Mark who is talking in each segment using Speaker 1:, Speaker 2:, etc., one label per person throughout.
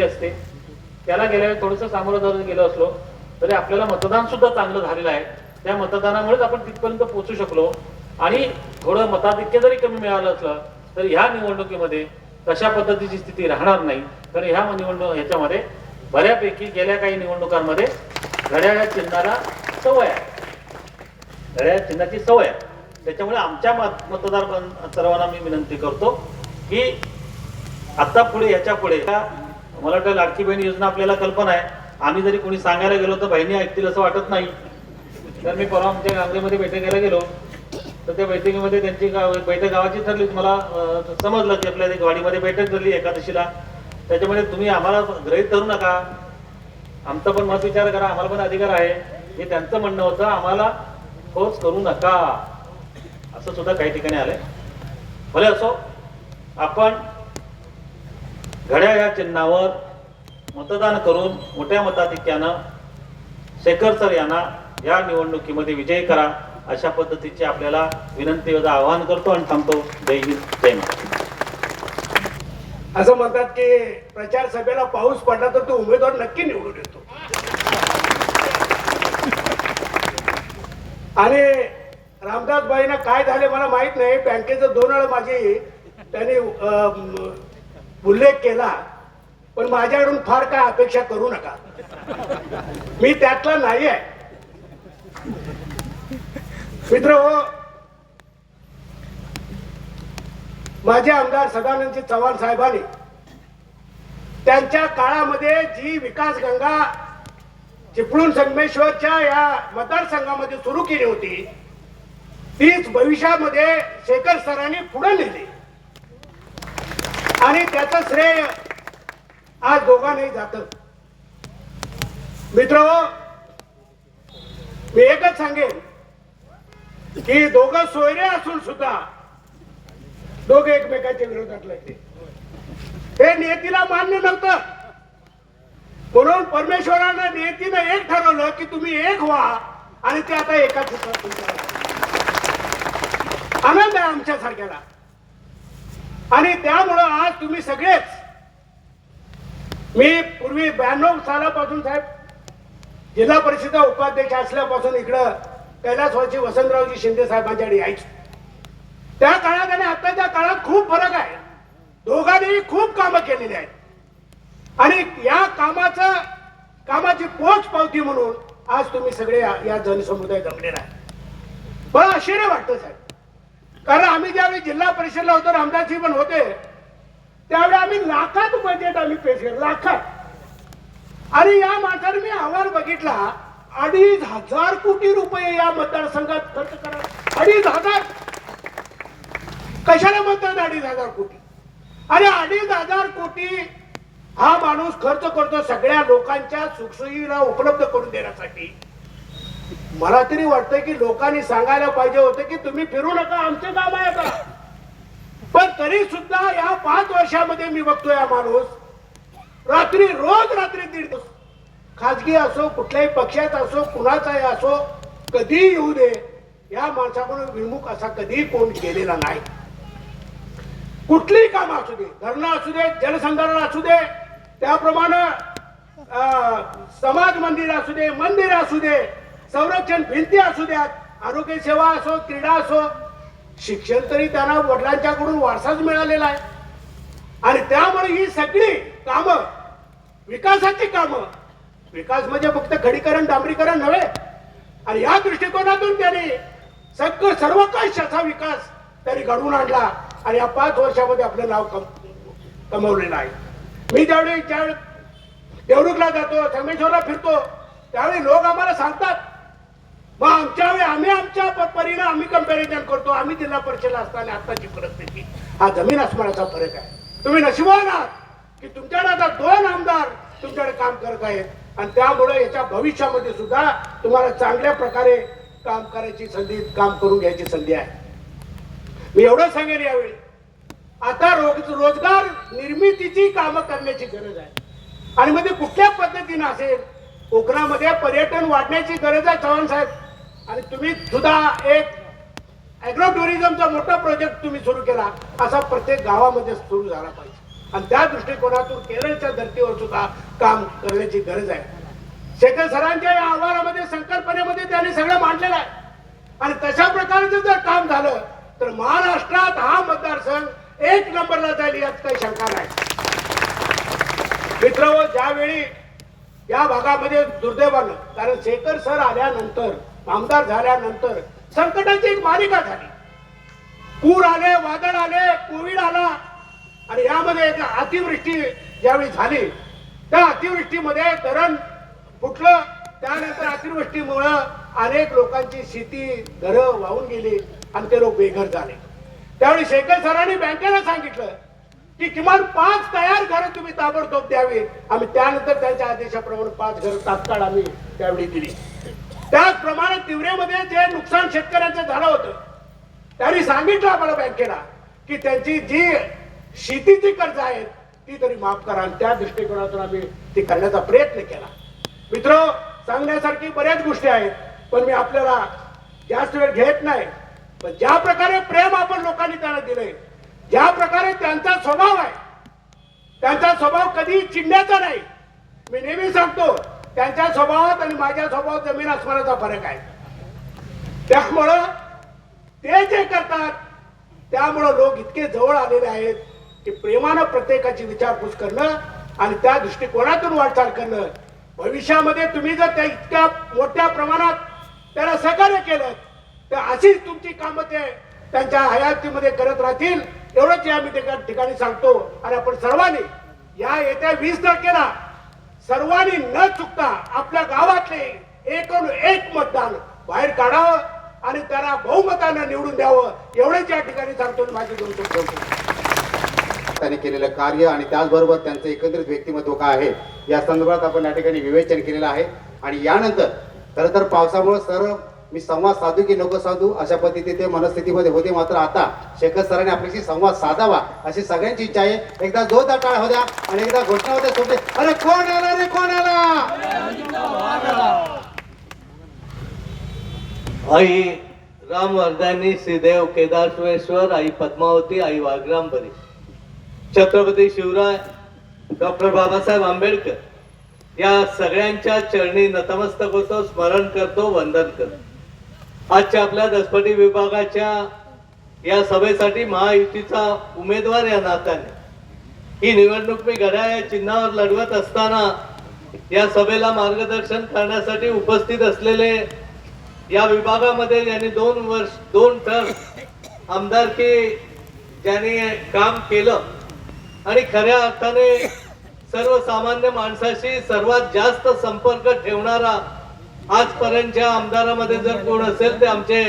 Speaker 1: असते. त्याला गेल्या वेळी थोडंसं सामोरं जर गेलो असलो तरी आपल्याला मतदान सुद्धा चांगलं झालेलं आहे. त्या मतदानामुळेच आपण तिथपर्यंत पोहोचू शकलो. आणि थोडं मताधिक्य जरी कमी मिळालं असलं तर ह्या निवडणुकीमध्ये तशा पद्धतीची स्थिती राहणार नाही. तर ह्या निवडणूक ह्याच्यामध्ये बऱ्यापैकी गेल्या काही निवडणुकांमध्ये घड्याळ्या चिन्हाला सवय आहे. घड्याळ चिन्हाची सवय आहे. त्याच्यामुळे आमच्या मत मतदार सर्वांना मी विनंती करतो की आता पुढे याच्यापुढे मला वाटतं लाडकी बहीण योजना आपल्याला कल्पना आहे. आम्ही जरी कोणी सांगायला गेलो तर बहिणी ऐकतील असं वाटत नाही. तर मी परवा आमच्या गांगेमध्ये बैठकीला गेलो. तर त्या बैठकीमध्ये त्यांची गाव बैठक गावाची ठरली. मला समजलं की आपल्या इथे वाडीमध्ये बैठक ठरली एकादशीला. त्याच्यामध्ये तुम्ही आम्हाला ग्रहित धरू नका. आमचं पण मत विचार करा. आम्हाला पण अधिकार आहे. हे त्यांचं म्हणणं होतं. आम्हाला ठोस करू नका. असं सुद्धा काही ठिकाणी आलंय. भले असो आपण घड्या या चिन्हावर मतदान करून मोठ्या मताधिक्यानं शेखर सर यांना या निवडणुकीमध्ये विजयी करा अशा पद्धतीचे आपल्याला विनंती आवाहन करतो आणि थांबतो. जय हिंद जय
Speaker 2: असं म्हणतात की प्रचार सभेला पाऊस पडला तर तो उमेदवार नक्की निवडून येतो. आणि रामदास भाईना काय झाले मला माहीत नाही. बँकेचं दोन वेळा माझी त्यांनी उल्लेख केला पण माझ्याकडून फार काय अपेक्षा करू नका. मी त्यातला नाही आहे मित्र हो माझे आमदार सदानंदजी चव्हाण साहेबांनी त्यांच्या काळामध्ये जी विकास गंगा चिपळूण संगमेश्वरच्या या मतदारसंघामध्ये सुरू केली होती तीच भविष्यामध्ये शेखर सरांनी पुढे नेली. आणि त्याचं श्रेय आज दोघांनाही जात. मित्र मी एकच सांगेन की दोघं सोयरे असून सुद्धा दोघे एकमेकांच्या विरोधात लागले हे नियतीला मान्य नव्हतं. म्हणून परमेश्वरानं नियतीनं एक ठरवलं की तुम्ही एक व्हा आणि ते आता एकाच आनंद आहे आमच्या सारख्याला आणि त्यामुळं आज तुम्ही सगळेच मी पूर्वी ब्याण्णव सालापासून साहेब जिल्हा परिषद उपाध्यक्ष असल्यापासून इकडं कैलासवासी वसंतरावजी शिंदे साहेबांच्याकडे यायचो. त्या काळात आणि आताच्या काळात खूप फरक आहे. दोघांनी खूप कामं केलेली आहेत. आणि या कामाचं कामाची पोच पावती म्हणून आज तुम्ही सगळे या या जनसमुदाय जमलेला आहे. मला आश्चर्य वाटतं साहेब. कारण आम्ही ज्यावेळी जिल्हा परिषदला होतो रामदासजी पण होते त्यावेळी आम्ही लाखात बजेट आम्ही पेश केलं लाखात. आणि या माणसाने मी अहवाल बघितला अडीच हजार कोटी रुपये या मतदारसंघात खर्च करा अडीच हजार. कशाला म्हणतात अडीच हजार कोटी? अरे अडीच हजार कोटी हा माणूस खर्च करतो सगळ्या लोकांच्या सुखसुविधा उपलब्ध करून देण्यासाठी. मला तरी वाटतंय की लोकांनी सांगायला पाहिजे होतं की तुम्ही फिरू नका आमचे काम आहे का पण तरी सुद्धा या पाच वर्षामध्ये मी बघतोय हा माणूस. रात्री रोज रात्री दीड खाजगी असो कुठल्याही पक्षात असो कुणाचाही असो कधी येऊ दे. या माणसाकडून विमुख असा कधी कोण केलेला नाही. कुठलीही काम असू दे धरणं असू दे जलसंधारण असू दे त्याप्रमाणे अं, समाज मंदिर असू दे मंदिर असू दे संरक्षण भिंती असू द्यात आरोग्य सेवा असो क्रीडा असो शिक्षण तरी त्यांना वडिलांच्याकडून वारसाच मिळालेला आहे. आणि त्यामुळे ही सगळी कामं विकासाची कामं विकास म्हणजे फक्त खडीकरण डांबरीकरण नव्हे आणि या दृष्टिकोनातून त्यांनी सगळं सर्वकाश असा विकास त्यांनी घडवून आणला आणि या पाच वर्षामध्ये आपलं नाव कम कमवलेलं आहे. मी ज्यावेळी ज्यावेळी देवरुखला जातो संगमेश्वरला फिरतो त्यावेळी लोक आम्हाला सांगतात मग आमच्या वेळी आम्ही आमच्या प- परीनं आम्ही कंपॅरिझन करतो. आम्ही जिल्हा परिषदेला असताना आताची परिस्थिती. हा जमीन आसमानाचा फरक आहे. तुम्ही नशिबान आहात की तुमच्याकडे आता दोन आमदार तुमच्याकडे काम करत आहेत. आणि त्यामुळे याच्या भविष्यामध्ये सुद्धा तुम्हाला चांगल्या प्रकारे काम करायची संधी काम करून घ्यायची संधी आहे. मी एवढं सांगेन यावेळी. आता रोज रोजगार निर्मितीची कामं करण्याची गरज आहे. आणि मध्ये कुठल्या पद्धतीनं असेल? कोकणामध्ये पर्यटन वाढण्याची गरज आहे चव्हाण साहेब? आणि तुम्ही सुद्धा एक अॅग्रो टुरिझमचा मोठा प्रोजेक्ट तुम्ही सुरू केला असा प्रत्येक गावामध्ये सुरू झाला पाहिजे. आणि त्या दृष्टिकोनातून केरळच्या धर्तीवर सुद्धा काम करण्याची गरज आहे. शेखर सरांच्या या आवारामध्ये संकल्पनेमध्ये त्यांनी सगळं मांडलेलं आहे. आणि तशा प्रकारचं जर काम झालं तर महाराष्ट्रात हा मतदारसंघ एक नंबरला जाईल यात काही शंका नाही. मित्र हो, ज्यावेळी या भागामध्ये दुर्दैवानं कारण शेखर सर आल्यानंतर आमदार झाल्यानंतर संकटाची एक मालिका झाली. पूर आले वादळ आले कोविड आला. आणि यामध्ये एक अतिवृष्टी ज्यावेळी झाली त्या अतिवृष्टीमध्ये धरण फुटलं. त्यानंतर अतिवृष्टीमुळं अनेक लोकांची शेती घरं वाहून गेली आणि ते लोक बेघर झाले. त्यावेळी शेखर सरांनी बँकेला सांगितलं की किमान पाच तयार घरं तुम्ही ताबडतोब द्यावी आम्ही त्यानंतर त्यांच्या आदेशाप्रमाणे पाच घरं तात्काळ आम्ही त्यावेळी दिली. त्याचप्रमाणे तिवरेमध्ये जे नुकसान शेतकऱ्यांचं झालं होतं त्यांनी सांगितलं आम्हाला बँकेला की त्यांची जी शेतीची कर्ज आहेत ती तरी माफ करा आणि त्या दृष्टिकोनातून आम्ही ती करण्याचा प्रयत्न केला. मित्र सांगण्यासारखी बऱ्याच गोष्टी आहेत पण मी आपल्याला जास्त वेळ घेत नाही. पण ज्या प्रकारे प्रेम आपण लोकांनी त्यांना दिलंय ज्या प्रकारे त्यांचा स्वभाव आहे त्यांचा स्वभाव कधी चिडण्याचा नाही. मी नेहमी सांगतो त्यांच्या स्वभावात आणि माझ्या स्वभावात जमीन आसमानाचा फरक आहे. त्यामुळं ते जे करतात त्यामुळं लोक इतके जवळ आलेले आहेत की प्रेमानं प्रत्येकाची विचारपूस करणं आणि त्या दृष्टिकोनातून वाटचाल करणं. भविष्यामध्ये तुम्ही जर त्या इतक्या मोठ्या प्रमाणात त्याला सहकार्य केलं तर अशीच तुमची कामं ते त्यांच्या हयातीमध्ये करत राहतील. एवढंच या मी ठिकाणी सांगतो. आणि आपण सर्वांनी या येत्या वीस तारखेला सर्वांनी न चुकता आपल्या गावातले एकूण एक मतदान बाहेर काढावं आणि त्याला बहुमतानं निवडून द्यावं एवढेच या ठिकाणी सांगतो माझी दोन
Speaker 3: त्यांनी केलेलं कार्य आणि त्याचबरोबर त्यांचं एकत्रित व्यक्तिमत्व काय आहे या संदर्भात आपण या ठिकाणी विवेचन केलेलं आहे. आणि यानंतर खरं तर पावसामुळे सर्व मी संवाद साधू की नको साधू? अशा पद्धतीने ते मनस्थितीमध्ये होते. मात्र आता शेखर सरांनी आपल्याशी संवाद साधावा अशी सगळ्यांची इच्छा आहे. एकदा जोरदार टाळ होत्या आणि एकदा घोषणा होत्या सोडते अरे कोण आला रे? कोण आला?
Speaker 4: आई राम वर्धानी श्रीदेव केदारेश्वर आई पद्मावती आई वाग्रांबरी छत्रपती शिवराय डॉक्टर बाबासाहेब आंबेडकर. या सगळ्यांच्या चरणी नतमस्तक होतो स्मरण करतो वंदन करतो. आजच्या आपल्या दसपटी विभागाच्या या सभेसाठी महायुतीचा उमेदवार या नात्याने. ही निवडणूक मी घड्याळ्या चिन्हावर लढवत असताना या सभेला मार्गदर्शन करण्यासाठी उपस्थित असलेले या विभागामध्ये ज्यांनी दोन वर्ष दोन टर्म आमदारकी ज्यांनी काम केलं आणि खऱ्या अर्थाने सर्वसामान्य माणसाशी सर्वात जास्त संपर्क ठेवणारा आजपर्यंतच्या आमदारामध्ये जर कोण असेल ते आमचे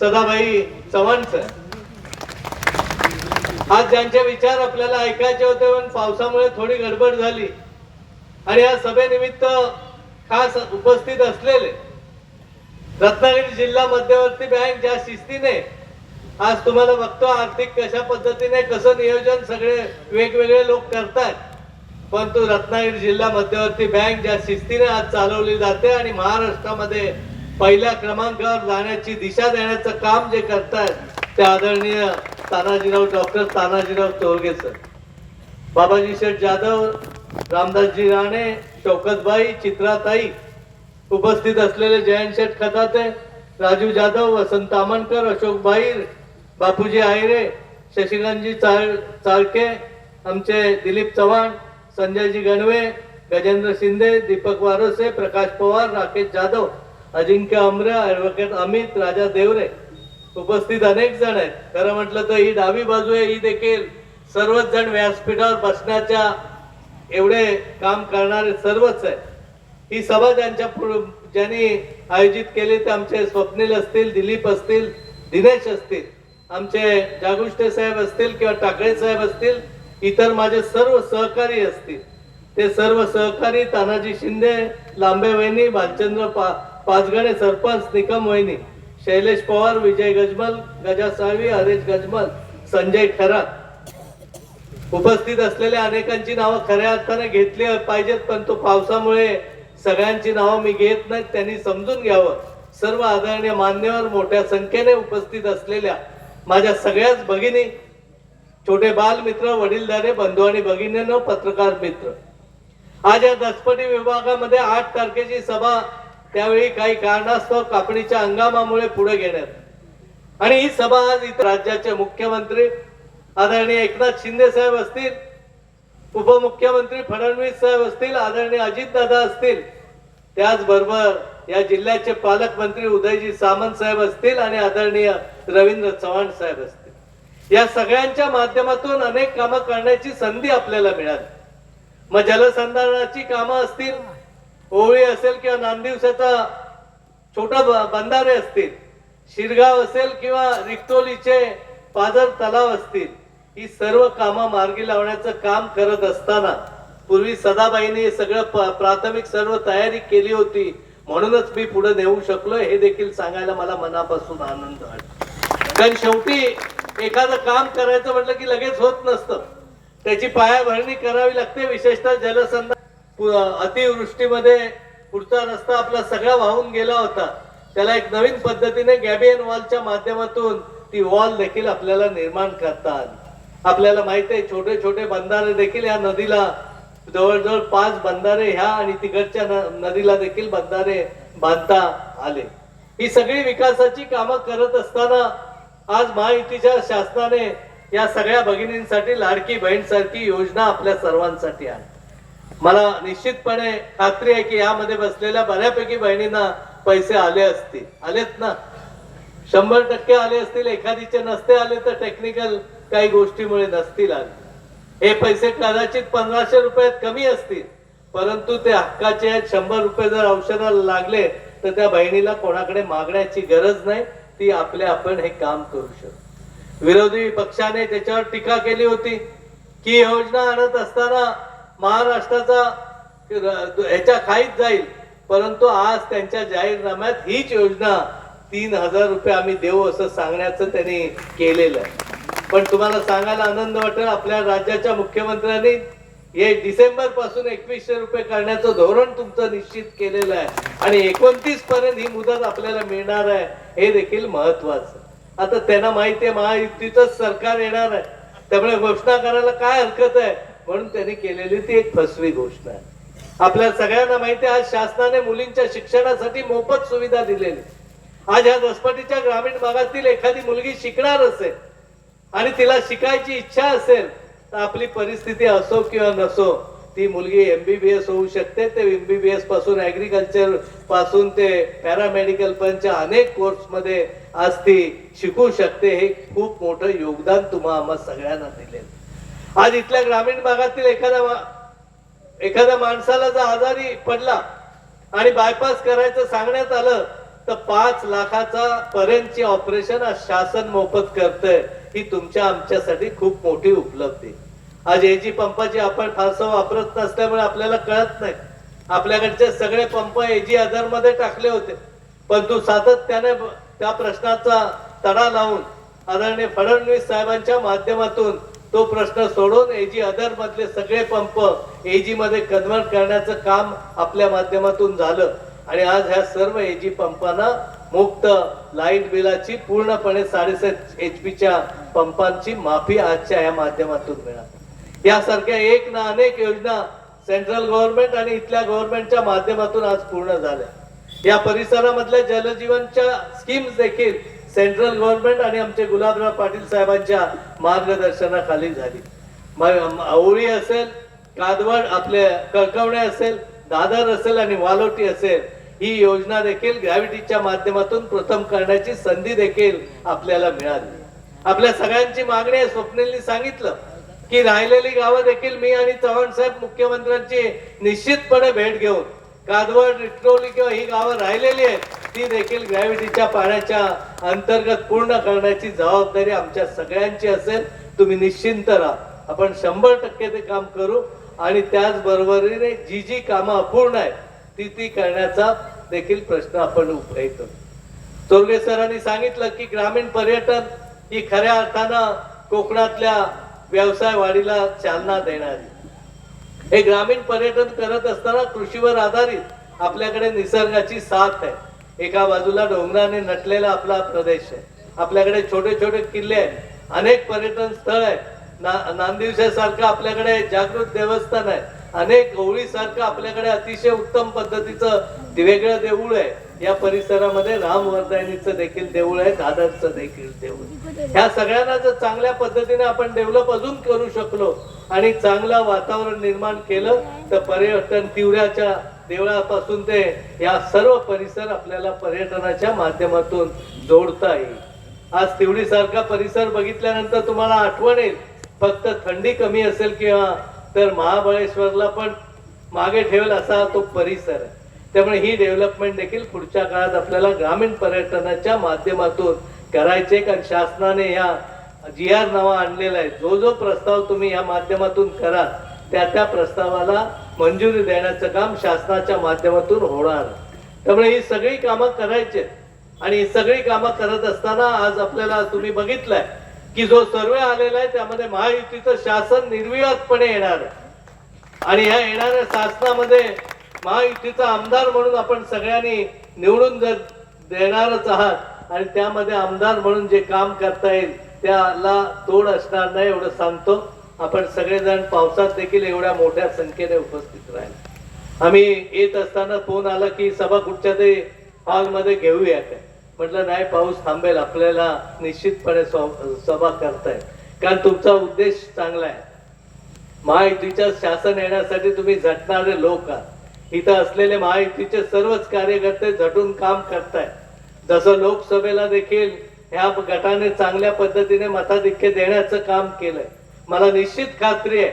Speaker 4: सदाभाई चव्हाण सर. आज ज्यांचे विचार आपल्याला ऐकायचे होते पण पावसामुळे थोडी गडबड झाली. आणि या सभेनिमित्त खास उपस्थित असलेले रत्नागिरी जिल्हा मध्यवर्ती बँक ज्या शिस्तीने आज तुम्हाला बघतो आर्थिक कशा पद्धतीने कसं नियोजन सगळे वेगवेगळे लोक करतात परंतु रत्नागिरी जिल्हा मध्यवर्ती बँक ज्या शिस्तीने आज चालवली जाते आणि महाराष्ट्रामध्ये पहिल्या क्रमांकावर जाण्याची दिशा देण्याचं काम जे करतायत ते आदरणीय तानाजीराव डॉक्टर तानाजीराव चोरगे सर. बाबाजी शेठ जाधव रामदासजी राणे शौकतबाई चित्राताई उपस्थित असलेले जयंत शेठ खताते राजू जाधव वसंत तामणकर अशोक भाईर बापूजी आयरे शशिकांतजी चाळ चाळके आमचे दिलीप चव्हाण संजयजी गणवे गजेंद्र शिंदे दीपक वारोसे प्रकाश पवार राकेश जाधव अजिंक्य अमरे ॲडव्होकेट अमित राजा देवरे उपस्थित अनेक जण आहेत. खरं म्हटलं तर ही डावी बाजू आहे ही देखील सर्वच जण व्यासपीठावर बसण्याच्या एवढे काम करणारे सर्वच आहे ही सभा ज्यांच्या ज्यांनी आयोजित केली ते आमचे स्वप्नील असतील दिलीप असतील दिनेश असतील आमचे जागुष्टे साहेब असतील किंवा टाकळे साहेब असतील इतर माझे सर्व सहकारी असतील. ते सर्व सहकारी तानाजी शिंदे लांबे वहिनी भालचंद्र पा पाचगणे सरपंच निकम वहिनी शैलेश पवार विजय गजमल गजा साळवी हरेश गजमल संजय खरात. उपस्थित असलेल्या अनेकांची नावं खऱ्या अर्थाने घेतली पाहिजेत पण तो पावसामुळे सगळ्यांची नावं मी घेत नाहीत त्यांनी समजून घ्यावं. सर्व आदरणीय मान्यवर मोठ्या संख्येने उपस्थित असलेल्या माझ्या सगळ्याच भगिनी छोटे बाल मित्र वडीलधारे बंधू आणि भगिनींनो पत्रकार मित्र. आज या दसपटी विभागामध्ये आठ तारखेची सभा त्यावेळी काही कारणास्तव कापणीच्या हंगामामुळे पुढे घेण्यात. आणि ही सभा आज इतर राज्याचे मुख्यमंत्री आदरणीय एकनाथ शिंदे साहेब असतील उपमुख्यमंत्री फडणवीस साहेब असतील आदरणीय अजितदादा असतील त्याचबरोबर या जिल्ह्याचे पालकमंत्री उदयजी सामंत साहेब असतील आणि आदरणीय रवींद्र चव्हाण साहेब असतील. या सगळ्यांच्या माध्यमातून अनेक कामं करण्याची संधी आपल्याला मिळाली. मग जलसंधारणाची कामं असतील ओळी असेल किंवा नांदिवसाचा छोटा ब- बंधारे असतील शिरगाव असेल किंवा रिक्तोलीचे पादर तलाव असतील ही सर्व कामं मार्गी लावण्याचं काम करत असताना पूर्वी सदाबाईने हे सगळं प्राथमिक सर्व तयारी केली होती. म्हणूनच मी पुढे नेऊ शकलो हे देखील सांगायला मला मनापासून आनंद वाटतो. कारण शेवटी एखादं काम करायचं म्हटलं की लगेच होत नसतं. त्याची पायाभरणी करावी लागते विशेषतः जलसंधारण अतिवृष्टीमध्ये पुढचा रस्ता आपला सगळा वाहून गेला होता. त्याला एक नवीन पद्धतीने गॅबियन वॉलच्या माध्यमातून ती वॉल देखील आपल्याला निर्माण करता आली. आपल्याला माहीत आहे छोटे छोटे बंधारे देखील या नदीला जवळजवळ पाच बंधारे ह्या आणि तिकडच्या नदीला देखील बंधारे बांधता आले. ही सगळी विकासाची कामं करत असताना आज महायुतीच्या शासनाने या सगळ्या भगिनींसाठी लाडकी बहीण सारखी योजना आपल्या सर्वांसाठी आहे. मला निश्चितपणे खात्री आहे की यामध्ये बसलेल्या बऱ्यापैकी बहिणींना पैसे आले असतील. आलेत ना? शंभर टक्के आले असतील. एखादीचे नसते आले तर टेक्निकल काही गोष्टीमुळे नसतील आले. हे पैसे कदाचित पंधराशे रुपयात कमी असतील. परंतु ते हक्काचे आहेत. शंभर रुपये जर औषधाला लागले तर त्या बहिणीला कोणाकडे मागण्याची गरज नाही. ती आपले आपण हे काम करू शकतो. विरोधी पक्षाने त्याच्यावर टीका केली होती की योजना आणत असताना महाराष्ट्राचा ह्याच्या खाईत जाईल. परंतु आज त्यांच्या जाहीरनाम्यात हीच योजना तीन हजार रुपये आम्ही देऊ असं सांगण्याचं त्यांनी केलेलं आहे. पण तुम्हाला सांगायला आनंद वाटेल आपल्या राज्याच्या मुख्यमंत्र्यांनी हे डिसेंबरपासून एकवीसशे रुपये करण्याचं धोरण तुमचं निश्चित केलेलं आहे. आणि एकोणतीस पर्यंत ही मुदत आपल्याला मिळणार आहे. हे देखील महत्वाचं आता त्यांना माहिती आहे महायुतीचंच सरकार येणार आहे. त्यामुळे घोषणा करायला काय हरकत आहे? म्हणून त्यांनी केलेली ती एक फसवी घोषणा आहे. आपल्या सगळ्यांना माहिती आहे आज शासनाने मुलींच्या शिक्षणासाठी मोफत सुविधा दिलेली. आज ह्या दसपटीच्या ग्रामीण भागातील एखादी मुलगी शिकणार असेल आणि तिला शिकायची इच्छा असेल तर आपली परिस्थिती असो किंवा नसो ती मुलगी एम बी बी एस होऊ शकते. ते एम बी बी एसपासून ऍग्रिकल्चरपासून ते पॅरामेडिकल पर्यंतच्या अनेक कोर्समध्ये आज ती शिकू शकते. हे खूप मोठं योगदान तुम्हा आम्हा सगळ्यांना दिलेलं. आज इथल्या ग्रामीण भागातील एखाद्या एखाद्या माणसाला जर आजारी पडला आणि बायपास करायचं सांगण्यात आलं तर पाच लाखाचा पर्यंतची ऑपरेशन आज शासन मोफत करतंय. ही तुमच्या आमच्यासाठी खूप मोठी उपलब्धी. आज एजी पंपाची आपण फारसं वापरत नसल्यामुळे आपल्याला कळत नाही. आपल्याकडचे सगळे पंप एजी आधारमध्ये टाकले होते. पण तू सातत्याने त्या प्रश्नाचा तडा लावून आदरणीय फडणवीस साहेबांच्या माध्यमातून तो प्रश्न सोडून एजी अदर मधले सगळे पंप एजी मध्ये कन्वर्ट करण्याचं काम आपल्या माध्यमातून झालं. आणि आज ह्या सर्व एजी पंपांना मुक्त लाइट बिलाची पूर्णपणे साडेसात एच पीच्या पंपांची माफी आजच्या या माध्यमातून मिळाली. यासारख्या एक ना अनेक योजना सेंट्रल गव्हर्नमेंट आणि इथल्या गव्हर्नमेंटच्या माध्यमातून आज पूर्ण झाल्या. या परिसरामधल्या जलजीवनच्या स्कीम्स देखील सेंट्रल गव्हर्नमेंट आणि आमचे गुलाबराव पाटील साहेबांच्या मार्गदर्शनाखाली झाली. मग आवळी असेल कादवड आपले कळकवणे असेल दादर असेल आणि वालोटी असेल ही योजना देखील ग्रॅव्हिटीच्या माध्यमातून प्रथम करण्याची संधी देखील आपल्याला मिळाली. आपल्या सगळ्यांची मागणी स्वप्नेली सांगितलं की राहिलेली गावं देखील मी आणि चव्हाण साहेब मुख्यमंत्र्यांची निश्चितपणे भेट घेऊन कादवड रिट्रोली किंवा ही गावं राहिलेली आहेत ती देखील ग्रॅव्हिटीच्या पाण्याच्या अंतर्गत पूर्ण करण्याची जबाबदारी आमच्या सगळ्यांची असेल. तुम्ही निश्चिंत राहा. आपण शंभर टक्के ते काम करू आणि त्याचबरोबरीने जी जी कामं अपूर्ण आहेत ती ती करण्याचा देखील प्रश्न आपण उभयतो. चोरगे सरांनी सांगितलं की ग्रामीण पर्यटन ही खऱ्या अर्थानं कोकणातल्या व्यवसाय वाढीला चालना देणारी. हे ग्रामीण पर्यटन करत असताना कृषीवर आधारित आपल्याकडे निसर्गाची साथ आहे. एका बाजूला डोंगराने नटलेला आपला प्रदेश आहे. आपल्याकडे छोटे छोटे किल्ले आहेत. अनेक पर्यटन स्थळ आहेत. ना नांदिवशासारखं आपल्याकडे जागृत देवस्थान आहे. अनेक गवळीसारखं आपल्याकडे अतिशय उत्तम पद्धतीचं वेगळं देऊळ आहे. या परिसरामध्ये रामवर्धानीचं देखील देऊळ आहे दादरचं देखील देऊळ. ह्या सगळ्यांना जर चांगल्या पद्धतीने आपण डेव्हलप अजून करू शकलो आणि चांगलं वातावरण निर्माण केलं तर पर्यटन तिवऱ्याच्या देवळापासून ते या सर्व परिसर आपल्याला पर्यटनाच्या माध्यमातून जोडता येईल. आज तिवडी सारखा परिसर बघितल्यानंतर तुम्हाला आठवण येईल. फक्त थंडी कमी असेल किंवा तर महाबळेश्वरला पण मागे ठेवेल असा तो परिसर आहे. त्यामुळे ही डेव्हलपमेंट देखील पुढच्या काळात आपल्याला ग्रामीण पर्यटनाच्या माध्यमातून करायचे कारण शासनाने या जी आर नावा आणलेला आहे. जो जो प्रस्ताव तुम्ही या माध्यमातून करा त्या त्या प्रस्तावाला मंजुरी देण्याचं काम शासनाच्या माध्यमातून होणार. त्यामुळे ही सगळी कामं करायची आणि ही सगळी कामं करत असताना आज आपल्याला तुम्ही बघितलंय की जो सर्वे आलेला आहे त्यामध्ये महायुतीचं शासन निर्विवादपणे येणार आणि ह्या येणाऱ्या शासनामध्ये महायुतीचा आमदार म्हणून आपण सगळ्यांनी निवडून जर देणारच आहात आणि त्यामध्ये आमदार म्हणून जे काम करता येईल त्याला तोड असणार नाही एवढं सांगतो. आपण सगळेजण पावसात देखील एवढ्या मोठ्या संख्येने उपस्थित राहील. आम्ही येत असताना फोन आला की सभा कुठच्या तरी हॉलमध्ये घेऊया काय? म्हटलं नाही पाऊस थांबेल आपल्याला निश्चितपणे सभा करताय. कारण तुमचा उद्देश चांगला आहे. महायुतीच्या शासन येण्यासाठी तुम्ही झटणारे लोक आहात. इथं असलेले महायुतीचे सर्वच कार्यकर्ते झटून काम करताय जसं लोकसभेला देखील ह्या गटाने चांगल्या पद्धतीने मताधिक्य देण्याचं काम केलंय. मला निश्चित खात्री आहे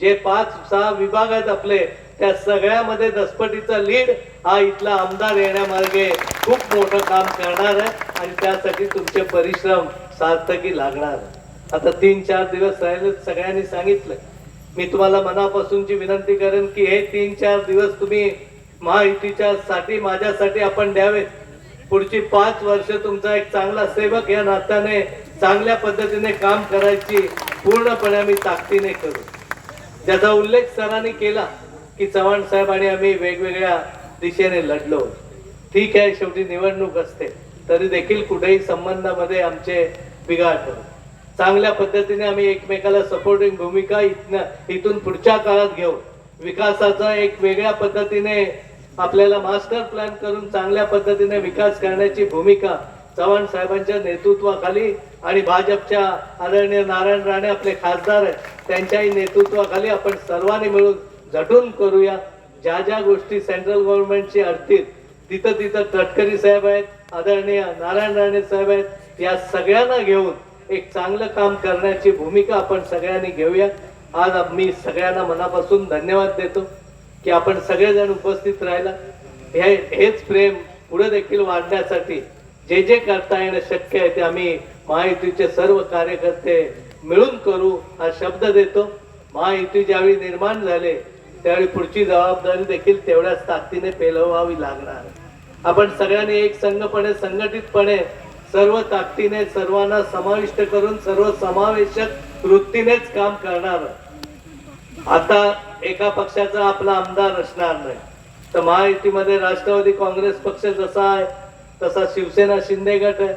Speaker 4: जे पाच सहा विभाग आहेत आपले त्या सगळ्यामध्ये दसपटीचा लीड हा इथला आमदार येण्यामार्गे खूप मोठं काम करणार आहे आणि त्यासाठी तुमचे परिश्रम सार्थकी लागणार आता तीन चार दिवस राहिले सगळ्यांनी सांगितलं मी तुम्हाला मनापासूनची विनंती करेन की हे तीन चार दिवस तुम्ही महायुतीच्या साठी माझ्यासाठी आपण द्यावेत. पुढची पाच वर्ष तुमचा एक चांगला सेवक या नात्याने चांगल्या पद्धतीने काम करायची पूर्णपणे आम्ही ताकदीने करू. ज्याचा उल्लेख सरांनी केला की चव्हाण साहेब आणि आम्ही वेगवेगळ्या दिशेने लढलो. ठीक आहे शेवटी निवडणूक असते. तरी देखील कुठेही संबंधामध्ये आमचे बिघाड होत. चांगल्या पद्धतीने आम्ही एकमेकाला सपोर्टिंग भूमिका इथनं इथून पुढच्या काळात घेऊ. विकासाचा एक वेगळ्या पद्धतीने आपल्याला मास्टर प्लॅन करून चांगल्या पद्धतीने विकास करण्याची भूमिका चव्हाण साहेबांच्या नेतृत्वाखाली आणि भाजपच्या आदरणीय नारायण राणे आपले खासदार आहेत त्यांच्याही नेतृत्वाखाली आपण सर्वांनी मिळून झटून करूया. ज्या ज्या गोष्टी सेंट्रल गव्हर्नमेंटची अडतील तिथं तिथं तटकरी साहेब आहेत आदरणीय नारायण राणे साहेब आहेत या सगळ्यांना घेऊन एक चांगलं काम करण्याची भूमिका आपण सगळ्यांनी घेऊया. आज मी सगळ्यांना मनापासून धन्यवाद देतो की आपण सगळेजण उपस्थित राहिला. हे हेच प्रेम पुढे देखील वाढण्यासाठी जे जे करता येणं शक्य आहे ते आम्ही महायुतीचे सर्व कार्यकर्ते मिळून करू हा शब्द देतो. महायुती ज्यावेळी निर्माण झाले त्यावेळी पुढची जबाबदारी देखील तेवढ्याच ताकदीने पेलवावी लागणार आपण सगळ्यांनी एक संघपणे संघटितपणे सर्व ताकदीने सर्वांना समाविष्ट करून सर्व समावेशक वृत्तीनेच काम करणार. आता एका पक्षाचा आपला आमदार असणार नाही. तर महायुतीमध्ये राष्ट्रवादी काँग्रेस पक्ष जसा आहे तसा शिवसेना शिंदे गट आहे.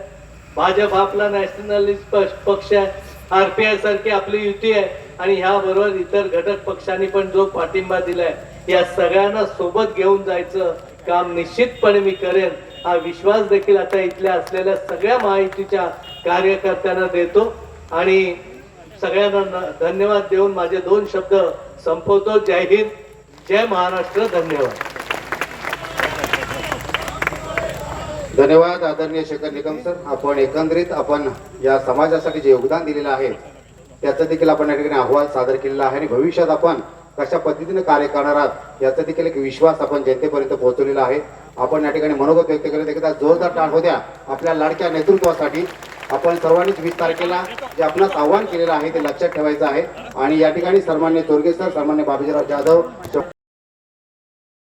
Speaker 4: भाजप आपला नॅशनलिस्ट पक्ष आहे. आरपीआय सारखी आपली युती आहे. आणि ह्या बरोबर इतर घटक पक्षांनी पण जो पाठिंबा दिलाय या सगळ्यांना सोबत घेऊन जायचं काम निश्चितपणे मी करेन. हा विश्वास देखील आता इथल्या असलेल्या सगळ्या महायुतीच्या कार्यकर्त्यांना देतो. आणि सगळ्यांना धन्यवाद देऊन माझे दोन शब्द संपवतो. जय हिंद जय महाराष्ट्र धन्यवाद.
Speaker 3: धन्यवाद आदरणीय शेखर निकम सर. आपण एकंदरीत आपण या समाजासाठी जे योगदान दिलेलं आहे त्याचं देखील आपण या ठिकाणी अहवाल सादर केलेला आहे. आणि भविष्यात आपण कशा पद्धतीने कार्य करणार आहात याचा देखील एक विश्वास आपण जनतेपर्यंत पोहोचवलेला आहे. आपण या ठिकाणी मनोगत व्यक्त केलं. एकदा जोरदार टाळ होत्या आपल्या लाडक्या नेतृत्वासाठी आपण सर्वांनीच वीस तारखेला जे आपणास आव्हान केलेलं आहे ते लक्षात ठेवायचं आहे. आणि या ठिकाणी सन्मान्य तोरगे सर सन्मान्य बाबीजीराव जाधव